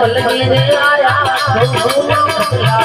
સાધવલ ઘેરે આયા સૌના પતલા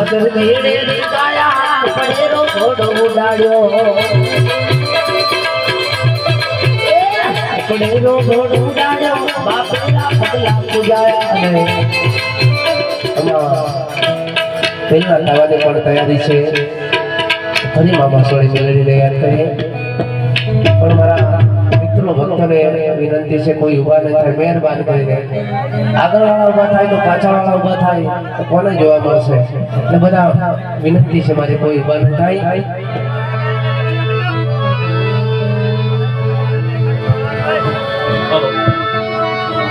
રૂપદર મેળે નીકળ્યા પડેરો ઘોડો ઉડાડ્યો. પડેરો ઘોડો ઉડાડ્યો બાપલા પગલા પૂજાયા પહેલા લાવવાની પણ તૈયારી છે ફરી મામા સોળી મેળવી તૈયાર કરીએ પણ મારા મિત્રો ભક્તને વિનંતી છે, કોઈ ઊભા ન થાય, મહેરબાન કરીને. આગળ વાળા ઊભા થાય તો પાછળ વાળા ઊભા થાય, તો કોને જોવા મળશે? એટલે બધા વિનંતી છે, મારી કોઈ ઊભા ન થાય.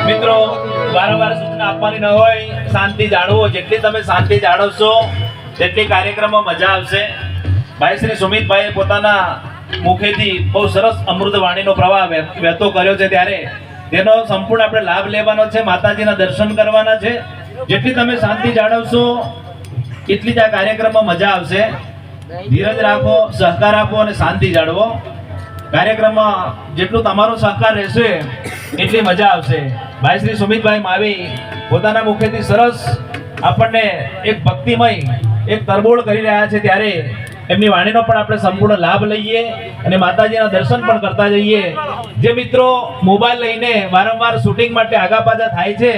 મિત્રો, વારંવાર સૂચના આપવાની ન હોય, શાંતિ જાળવો. જેટલી તમે શાંતિ જાળવશો, તેટલી કાર્યક્રમમાં મજા આવશે. ભાઈ શ્રી સુમિતભાઈએ પોતાના મુખેથી બહુ સરસ અમૃત વાણીનો પ્રવાહ વહેતો કર્યો છે ત્યારે. તેનો સંપૂર્ણ આપણે લાભ લેવાનો છે, માતાજીના દર્શન કરવાના છે. જેટલી તમે શાંતિ જાળવશો. એટલી જ આ કાર્યક્રમમાં મજા આવશે. ધીરજ રાખો, સહકાર આપો અને શાંતિ જાળવો. કાર્યક્રમમાં જેટલું તમારો સહકાર રહેશે, એટલી મજા આવશે. ભાઈ શ્રી સુમિતભાઈ માવી પોતાના મુખેથી સરસ આપણને એક ભક્તિમય, એક તરબોળ કરી રહ્યા છે ત્યારે એમની વાણીનો પણ આપણે સંપૂર્ણ લાભ લઈએ અને માતાજીના દર્શન પણ કરતા જઈએ. જે મિત્રો મોબાઈલ લઈને વારંવાર શૂટિંગ માટે આગા પાછા થાય છે,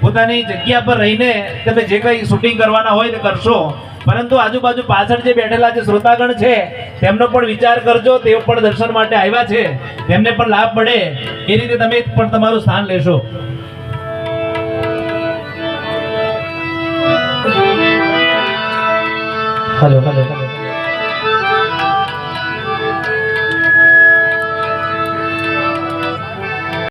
પોતાની જગ્યા પર રહીને તમે જે કંઈ શૂટિંગ કરવાના હોય તે કરશો. પરંતુ આજુબાજુ પાછળ જે બેઠેલા જે શ્રોતાગણ છે, તેમનો પણ વિચાર કરજો, તેઓ પણ દર્શન માટે આવ્યા છે. તેમને પણ લાભ મળે. એ રીતે તમે પણ તમારું સ્થાન લેશો. Hello hello